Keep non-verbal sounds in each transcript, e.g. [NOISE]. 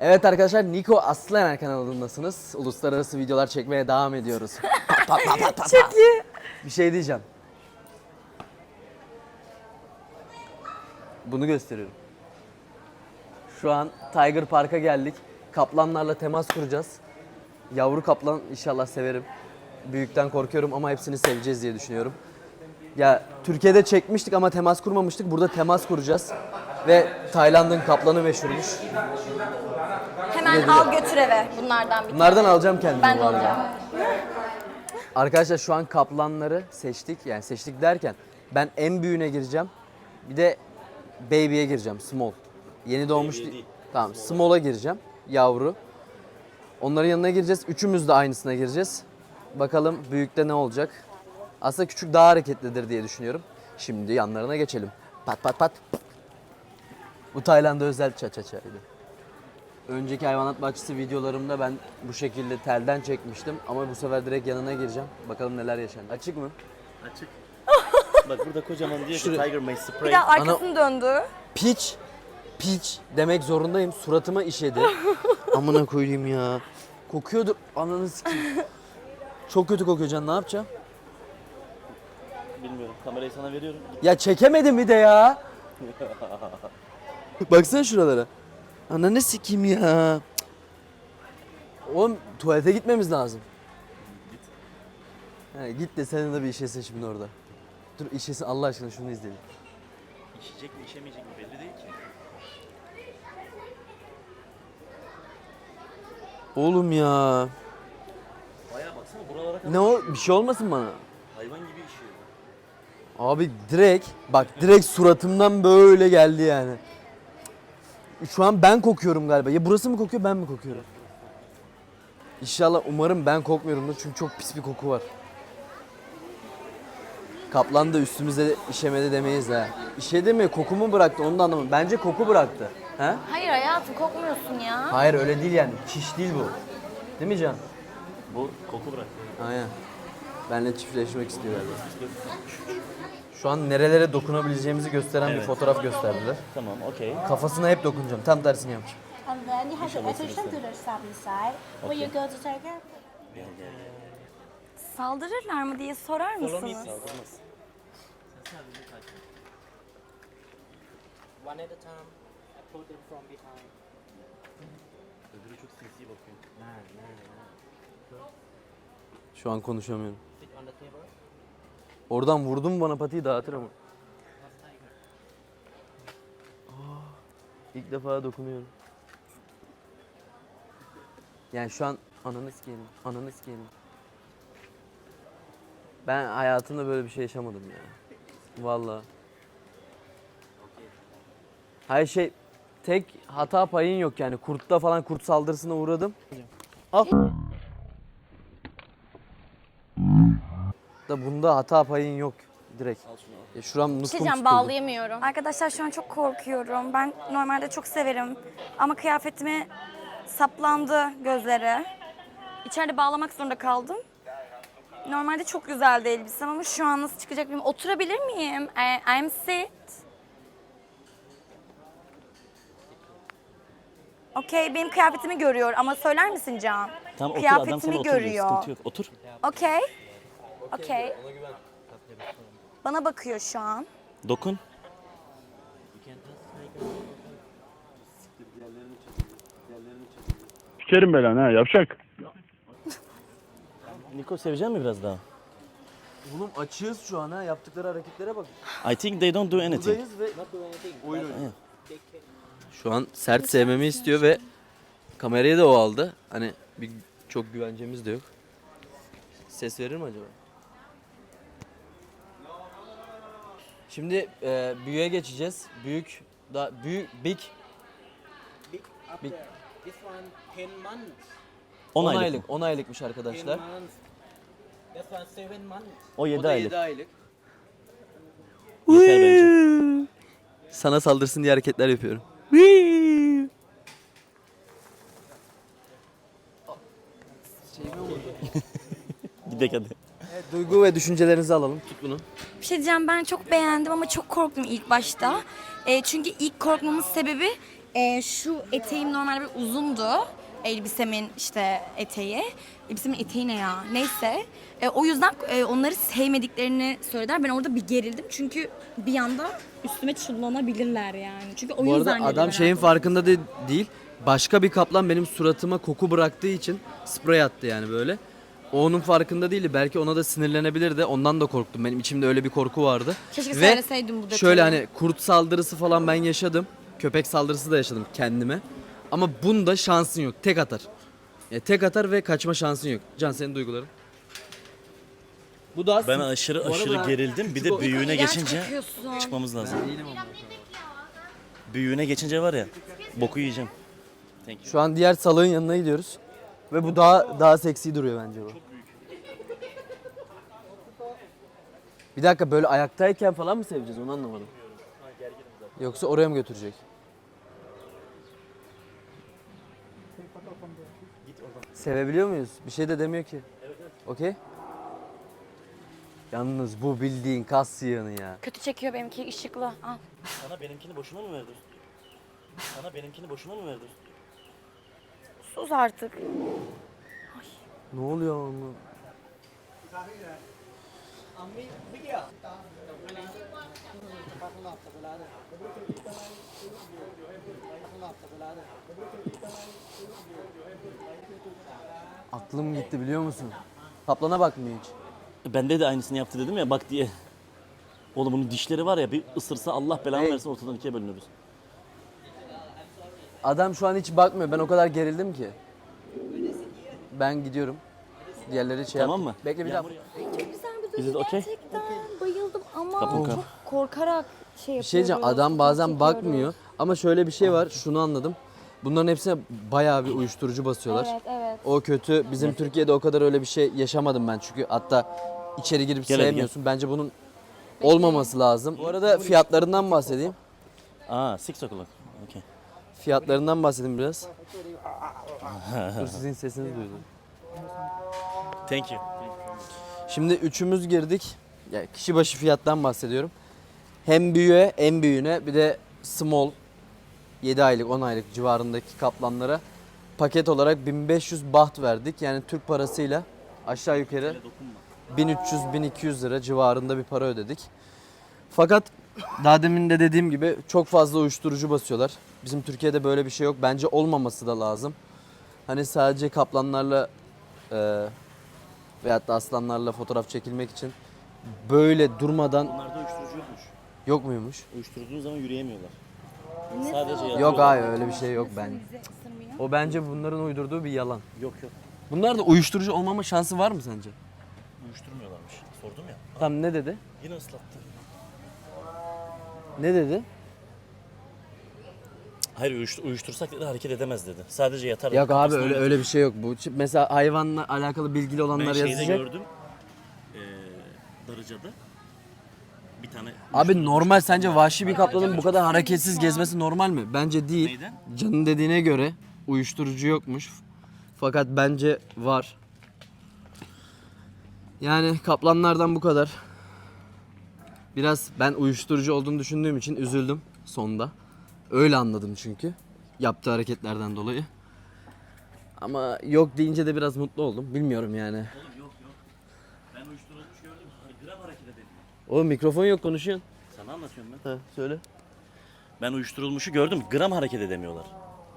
Evet arkadaşlar Niko Aslaner kanalındasınız. Uluslararası videolar çekmeye devam ediyoruz. [LAUGHS] Pat, pat, pat, pat, pat. Çok iyi. Bir şey diyeceğim. Bunu gösteriyorum. Şu an Tiger Park'a geldik. Kaplanlarla temas kuracağız. Yavru kaplan inşallah severim. Büyükten korkuyorum ama hepsini seveceğiz diye düşünüyorum. Ya Türkiye'de çekmiştik ama temas kurmamıştık. Burada temas kuracağız. Ve Tayland'ın kaplanı meşhurmuş. Hemen al götür eve bunlardan bir Bunlardan alacağım kendime Ben de bu arada. alacağım. Arkadaşlar şu an kaplanları seçtik. Yani seçtik derken ben en büyüğüne gireceğim. Bir de baby'ye gireceğim. Small. Yeni doğmuş değil. Tamam. Small'a gireceğim. Yavru. Onların yanına gireceğiz. Üçümüz de aynısına gireceğiz. Bakalım büyükte ne olacak. Aslında küçük daha hareketlidir diye düşünüyorum. Şimdi yanlarına geçelim. Pat pat pat. Bu Tayland'a özel ça ça çaydı. Önceki hayvanat bahçesi videolarımda ben bu şekilde telden çekmiştim ama bu sefer direkt yanına gireceğim. Bakalım neler yaşandı. Açık mı? Açık. [LAUGHS] Bak burada kocaman diyor ki Şuraya- Tiger May Bir Spray. de arkasını döndü. Piç, piç demek zorundayım. Suratıma işedi. [LAUGHS] Amına koyayım ya. Kokuyordur. Ananı sikeyim. Çok kötü kokuyor can. Ne yapacağım? Bilmiyorum. Kamerayı sana veriyorum. Ya çekemedim bir de ya. [LAUGHS] [LAUGHS] Baksana şuralara. Ananı sikeyim ya. Oğlum tuvalete gitmemiz lazım. Git. Ha, git de senin de bir işesin şimdi orada. Dur işesin Allah aşkına şunu izleyelim. İşecek mi işemeyecek mi belli değil ki. Oğlum ya. Bayağı baksana buralara kadar Ne o? Bir şey olmasın bana. hayvan gibi işiyor. Abi direkt bak direkt suratımdan böyle geldi yani. Şu an ben kokuyorum galiba. Ya burası mı kokuyor ben mi kokuyorum? İnşallah umarım ben kokmuyorumdur çünkü çok pis bir koku var. Kaplan da üstümüze işemedi demeyiz ha. İşedi mi koku mu bıraktı onu da anlamadım. Bence koku bıraktı. He? Hayır hayatım kokmuyorsun ya. Hayır öyle değil yani. Çiş değil bu. Değil mi Can? Bu koku bırak. Aynen. Benle çiftleşmek istiyor galiba. Şu an nerelere dokunabileceğimizi gösteren bir Evet. fotoğraf gösterdiler. Tamam okey. Kafasına hep dokunacağım. Tam tersini yapacağım. And then you have to attention to the side side. When you go to tiger, Saldırırlar mı diye sorar mısınız? Saldırmaz. One at a time, I pull them from behind. Öbürü çok sinsi bakıyor. Şu an konuşamıyorum. Sit on the table. Oradan vurdum bana patiyi dağıtır ama. İlk defa dokunuyorum. Yani şu an ananı sikeyim, ananı sikeyim. Ben hayatımda böyle bir şey yaşamadım ya. Vallahi. Her şey tek hata payın yok yani. Kurtta falan kurt saldırısına uğradım. Al. Da bunda hata payın yok direkt. Ya şuram nutkum şey diyeceğim tutuldu. bağlayamıyorum. Arkadaşlar şu an çok korkuyorum. Ben normalde çok severim. Ama kıyafetime saplandı gözleri. İçeride bağlamak zorunda kaldım. Normalde çok güzeldi elbisem ama şu an nasıl çıkacak bilmiyorum. Oturabilir miyim? I, I'm sit. Okey benim kıyafetimi görüyor ama söyler misin Can? Tamam otur adam sana kıyafetimi otur diyor. görüyor. Sıkıntı yok. Otur. Okey. Okey. Bana bakıyor şu an. Dokun. Sikerim belanı ha yapacak. [LAUGHS] Niko sevecek mi biraz daha? Oğlum açığız şu an ha. Yaptıkları hareketlere bak. I think they don't do anything. Buradayız ve oyun. Şu an sert sevmemi istiyor ve kamerayı da o aldı. Hani bir çok güvencemiz de yok. Ses verir mi acaba? Şimdi e, büyüğe geçeceğiz. Büyük da büyük big Big up Big- there. This one 10 months. 10 10 aylık. mı? 10 aylıkmış 10 arkadaşlar. months. This one 7 months. O 7 O da aylık. 7 aylık. Yeter bence. Sana saldırsın diye hareketler yapıyorum. [LAUGHS] Gidek hadi. Duygu ve düşüncelerinizi alalım. Tut bunu. Bir şey diyeceğim ben çok beğendim ama çok korktum ilk başta. E, çünkü ilk korkmamın sebebi Ee, şu eteğim normalde bir uzundu. Elbisemin işte eteği. Elbisemin eteği ne ya? Neyse. Ee, o yüzden e, onları sevmediklerini söylediler. Ben orada bir gerildim. Çünkü bir anda üstüme çullanabilirler yani. Çünkü o Bu yüzden arada adam şeyin arkadaşlar. farkında de- değil. Başka bir kaplan benim suratıma koku bıraktığı için sprey attı yani böyle. O onun farkında değildi. Belki ona da sinirlenebilirdi. Ondan da korktum. Benim içimde öyle bir korku vardı. Keşke Ve söyleseydim bu detayı. Şöyle hani kurt saldırısı falan ben yaşadım. Köpek saldırısı da yaşadım kendime. Ama bunda şansın yok. Tek atar. Ya tek atar ve kaçma şansın yok. Can senin duyguların? Bu da Ben aşırı aşırı gerildim. Bir de büyüğüne İğrenç geçince kokuyorsun. çıkmamız lazım. Büyüğüne geçince var ya boku yiyeceğim. Thank you. Şu an diğer salığın yanına gidiyoruz. Ve bu daha daha seksi duruyor bence bu. Bir dakika böyle ayaktayken falan mı seveceğiz onu anlamadım. Yoksa oraya mı götürecek? Sevebiliyor muyuz? Bir şey de demiyor ki. Okey? Yalnız bu bildiğin kas yığını ya. Kötü çekiyor benimki ışıklı. Al. Sana benimkini boşuna mı verdin? Sana benimkini boşuna mı verdin? Sus artık. Ne oluyor onu? Aklım gitti biliyor musun? Kaplana bakmıyor hiç. Bende de aynısını yaptı dedim ya bak diye. Oğlum bunun dişleri var ya bir ısırsa Allah belanı Hey. versin ortadan ikiye bölünürüz. Adam şu an hiç bakmıyor. Ben o kadar gerildim ki. Ben gidiyorum. Diğerleri şey Tamam yap- mı? Bekle bir ya- Çok güzel bir Is duygu okay? gerçekten. Bayıldım ama Kapın kap. çok korkarak şey yapıyorum. Bir şey diyeceğim. Adam bazen bakmıyor. Ama şöyle bir şey var. Şunu anladım. Bunların hepsine bayağı bir uyuşturucu basıyorlar. Evet evet. O kötü. Bizim Türkiye'de o kadar öyle bir şey yaşamadım ben çünkü hatta içeri girip Gel hadi sevmiyorsun. Bence bunun olmaması lazım. Bu arada fiyatlarından bahsedeyim. Aa six o'clock. Okay. Fiyatlarından bahsedeyim biraz. Dur sizin sesinizi duydum. Thank you. Şimdi üçümüz girdik. Ya kişi başı fiyattan bahsediyorum. Hem büyüğe, en büyüğüne bir de small 7 aylık, 10 aylık civarındaki kaplanlara paket olarak 1500 baht verdik. Yani Türk parasıyla aşağı yukarı 1300-1200 lira civarında bir para ödedik. Fakat daha demin de dediğim gibi çok fazla uyuşturucu basıyorlar. Bizim Türkiye'de böyle bir şey yok. Bence olmaması da lazım. Hani sadece kaplanlarla e, veyahut da aslanlarla fotoğraf çekilmek için böyle durmadan Bunlarda uyuşturucu yokmuş. yok muymuş? Uyuşturduğun zaman yürüyemiyorlar. Sadece yatıyorlar. Yok hayır öyle bir şey yok ben. Bizi ısırmıyor. O bence bunların uydurduğu bir yalan. Yok yok. Bunlarda uyuşturucu olmama şansı var mı sence? Uyuşturmuyorlarmış. Sordum ya. Tam ne dedi? Yine ıslattı. Ne dedi? Hayır uyuştur, uyuştursak dedi hareket edemez dedi. Sadece yatar. Yok abi öyle öyle bir şey yok. Bu mesela hayvanla alakalı bilgili Ben olanlar şeyde yazacak. gördüm. Ee, Darıca'da. Bir tane Abi normal sence vahşi bir kaplanın bu kadar hareketsiz gezmesi normal mi? Bence değil. Neyden? Can'ın dediğine göre uyuşturucu yokmuş. Fakat bence var. Yani kaplanlardan bu kadar. Biraz ben uyuşturucu olduğunu düşündüğüm için üzüldüm sonda. Öyle anladım çünkü. Yaptığı hareketlerden dolayı. Ama yok deyince de biraz mutlu oldum. Bilmiyorum yani. Oğlum yok yok. Ben uyuşturulmuş gördüm. Hani gram hareket edemiyor. Oğlum mikrofon yok konuşuyorsun. Sana anlatıyorum ben. Ha, söyle. Ben uyuşturulmuşu gördüm. Gram hareket edemiyorlar.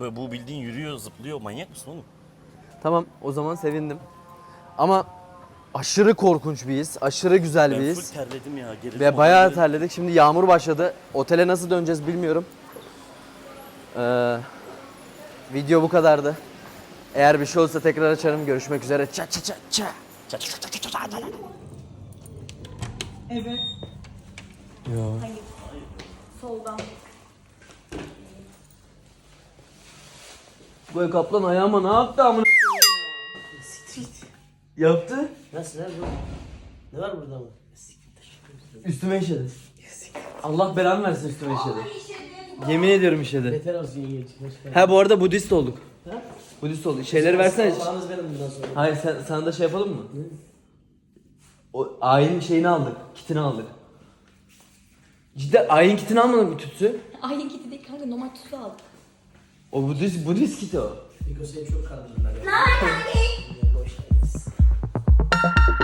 Böyle bu bildiğin yürüyor, zıplıyor. Manyak mısın oğlum? Tamam o zaman sevindim. Ama aşırı korkunç bir his. Aşırı güzel Ben bir full his. terledim ya. Gerildim Ve bayağı gerildim. terledik. Şimdi yağmur başladı. Otele nasıl döneceğiz bilmiyorum. Ee, video bu kadardı. Eğer bir şey olursa tekrar açarım. Görüşmek üzere. Ça ça ça ça. Ça, ça, ça, ça, ça, ça, ça. Soldan. Bu kaplan ayağıma ne yaptı amına Yaptı. Nasıl lan bu? Ne var burada mı? Üstüme işedi. Allah belanı versin üstüme işedi. Yemin ediyorum işedi. Beter olsun. Ha bu arada Budist olduk. Ha? Budist olduk. Şeyleri versene. Allah'ınız benim bundan sonra. Hayır sen, sana da şey yapalım mı? O ayin şeyini aldık. Kitini aldık. Cidden ayin kitini almadın mı tütsü? Ayın kiti değil kanka normal tuzu aldık. O Budist, Budist kit o. Seni çok kandırdılar ya. Thank you.